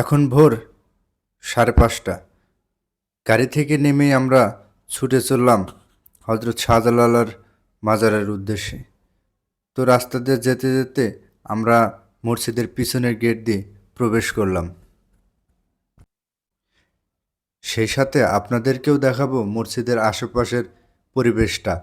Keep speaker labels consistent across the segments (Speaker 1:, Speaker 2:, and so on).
Speaker 1: এখন ভোর সাড়ে পাঁচটা। গাড়ি থেকে নেমেই আমরা ছুটে চললাম হজরত শাহজালালার মাজারের উদ্দেশ্যে। তো রাস্তা দিয়ে যেতে যেতে আমরা মসজিদের পিছনের গেট দিয়ে প্রবেশ করলাম। সেই সাথে আপনাদেরকেও দেখাবো মসজিদের আশেপাশের পরিবেশটা।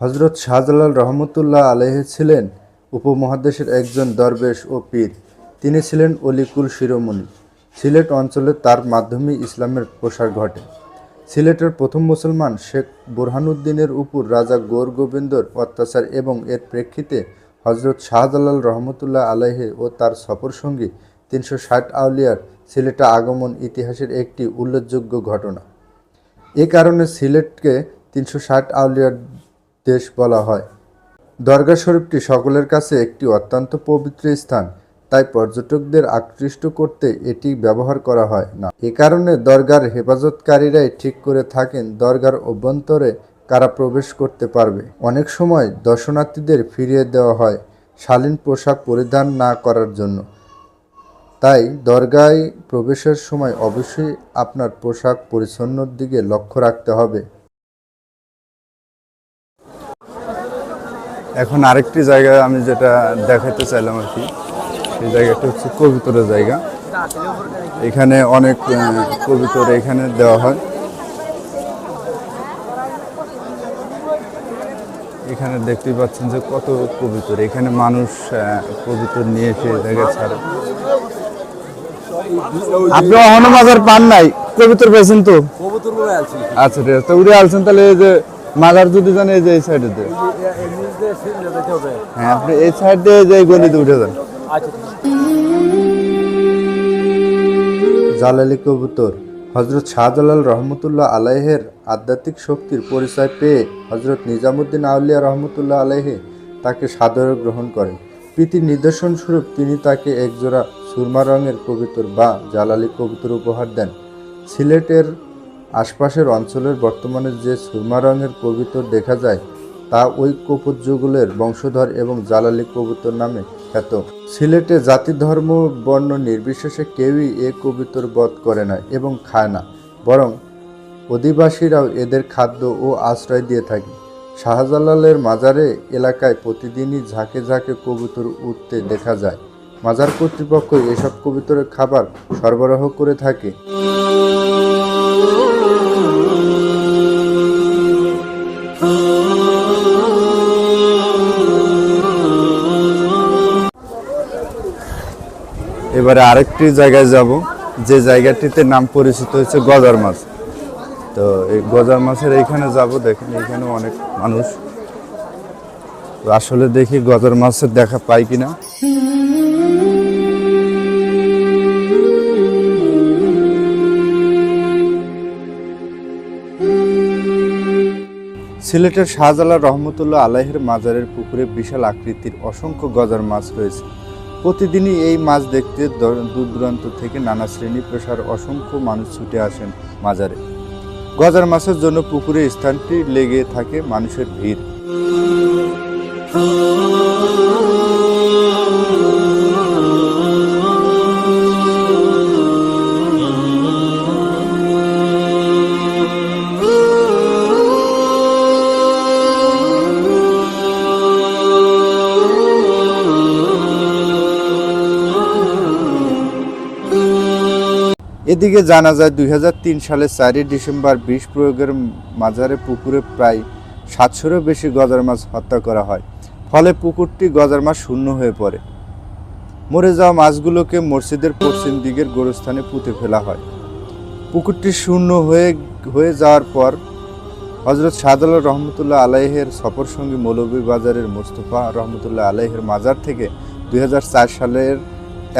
Speaker 1: হজরত শাহজালাল রহমতুল্লাহ আলহ ছিলেন উপমহাদেশের একজন দরবেশ ও পীর। তিনি ছিলেন অলিকুল শিরোমণি। সিলেট অঞ্চলে তার মাধ্যমে ইসলামের প্রসার ঘটে। সিলেটের প্রথম মুসলমান শেখ বুরহানুদ্দিনের উপর রাজা গৌর গোবিন্দর অত্যাচার এবং এর প্রেক্ষিতে হজরত শাহজালাল রহমতুল্লাহ আলাহে ও তার সফরসঙ্গী তিনশো ষাট আউলিয়ার সিলেটে আগমন ইতিহাসের একটি উল্লেখযোগ্য ঘটনা। এ কারণে সিলেটকে তিনশো ষাট আউলিয়ার দেশ বলা হয়। দরগা শরীফটি সকলের কাছে একটি অত্যন্ত পবিত্র স্থান, তাই পর্যটকদের আকৃষ্ট করতে এটি ব্যবহার করা হয় না। এ কারণে দরগার হেফাজতকারীরাই ঠিক করে থাকেন, দরগার অভ্যন্তরে কারা প্রবেশ করতে পারবে। অনেক সময় দর্শনার্থীদের ফিরিয়ে দেওয়া হয় শালীন পোশাক পরিধান না করার জন্য। তাই দরগায় প্রবেশের সময় অবশ্যই আপনার পোশাক পরিচ্ছন্নর দিকে লক্ষ্য রাখতে হবে। এখন আরেকটি জায়গা আমি যেটা দেখাতে চাইলাম আর কি সেই জায়গাটা হচ্ছে কবিতরের জায়গা। এখানে অনেক কবিতর এখানে দেওয়া হয়। এখানে দেখতেই পাচ্ছেন যে কত কবিতর। এখানে মানুষ কবিতর নিয়ে এসে জায়গা ছাড়ে। আপনি অহনো মাজার পান নাই? কবিতর পেয়েছেন তো? আচ্ছা ঠিক আছে। তো উড়ে আলছেন তাহলে এই যে মাজার যদি জানে এই যে এই সাইডে দিয়ে হ্যাঁ আপনি এই সাইড দিয়ে যে গলিতে উঠে যান। জালালি কবুতর হজরত শাহজালাল রহমতুল্লাহ আলাইহের আধ্যাত্মিক শক্তির পরিচয় পেয়ে হজরত নিজামুদ্দিন আউলিয়া রহমতুল্লাহ আলাইহে তাকে সাদরে গ্রহণ করেন। প্রীতির নিদর্শন স্বরূপ তিনি তাকে একজোড়া সুরমা রঙের কবিতর বা জালালি কবুতর উপহার দেন। সিলেটের আশপাশের অঞ্চলের বর্তমানে যে সুরমা রঙের কবুতর দেখা যায়, তা ওই কপুতযুগলের বংশধর এবং জালালি কবুতর নামে খ্যাত। সিলেটে জাতি, ধর্ম, বর্ণ নির্বিশেষে কেউই এ কবুতর বধ করে না এবং খায় না। বরং অধিবাসীরাও এদের খাদ্য ও আশ্রয় দিয়ে থাকে। শাহজালালের মাজারে এলাকায় প্রতিদিনই ঝাঁকে ঝাঁকে কবুতর উঠতে দেখা যায়। মাজার কর্তৃপক্ষ এসব কবুতরের খাবার সরবরাহ করে থাকে। এবারে আরেকটি জায়গায় যাব, যে জায়গাটিতে নাম পরিচিত হচ্ছে গজার মাছ। তো এই গজার মাছের এইখানে যাব, দেখেন এখানে অনেক মানুষ। আসলে দেখি গজার মাছের দেখা পাই কিনা। সিলেটের শাহজালা রহমতুল্লাহ আলাহের মাজারের পুকুরে বিশাল আকৃতির অসংখ্য গজার মাছ রয়েছে। প্রতিদিনই এই মাছ দেখতে দূর, দূরান্ত থেকে নানা শ্রেণি পেশার অসংখ্য মানুষ ছুটে আসেন মাজারে। গজার মাছের জন্য পুকুরে স্থানটি লেগে থাকে মানুষের ভিড়। এদিকে জানা যায়, দুই হাজার তিন সালে চারই ডিসেম্বর বিষ প্রয়োগের মাজারে পুকুরে প্রায় সাতশোরও বেশি গজার মাছ হত্যা করা হয়। ফলে পুকুরটি গজার মাছ শূন্য হয়ে পড়ে। মরে যাওয়া মাছগুলোকে মসজিদের পশ্চিম দিকের গোরস্থানে পুঁতে ফেলা হয়। পুকুরটি শূন্য হয়ে হয়ে যাওয়ার পর হজরত শাহজালাল রহমতুল্লাহ আলাইহের সফর সঙ্গী মৌলভীবাজারের মোস্তফা রহমতুল্লাহ আলাইহের মাজার থেকে দুই হাজার চার সালের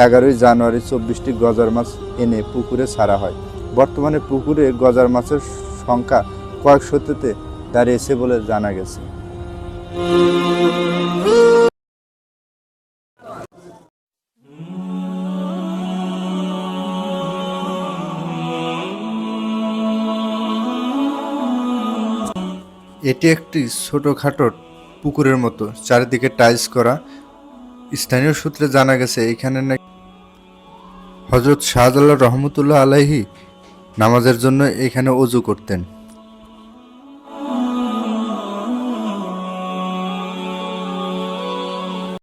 Speaker 1: এগারোই জানুয়ারি চব্বিশটি গজার মাছ এনে পুকুরে ছাড়া হয়। বর্তমানে পুকুরে গজার মাছের সংখ্যা কয়েক শততে দাঁড়িয়েছে বলে জানা গেছে। এটি একটি ছোটোখাটো পুকুরের মতো, চারিদিকে টাইলস করা স্থানীয় সূত্রে জানা গেছে, এখানে নাকি হজরত শাহজালাল রহমতুল্লাহ আলাইহি নামাজের জন্য এখানে অজু করতেন।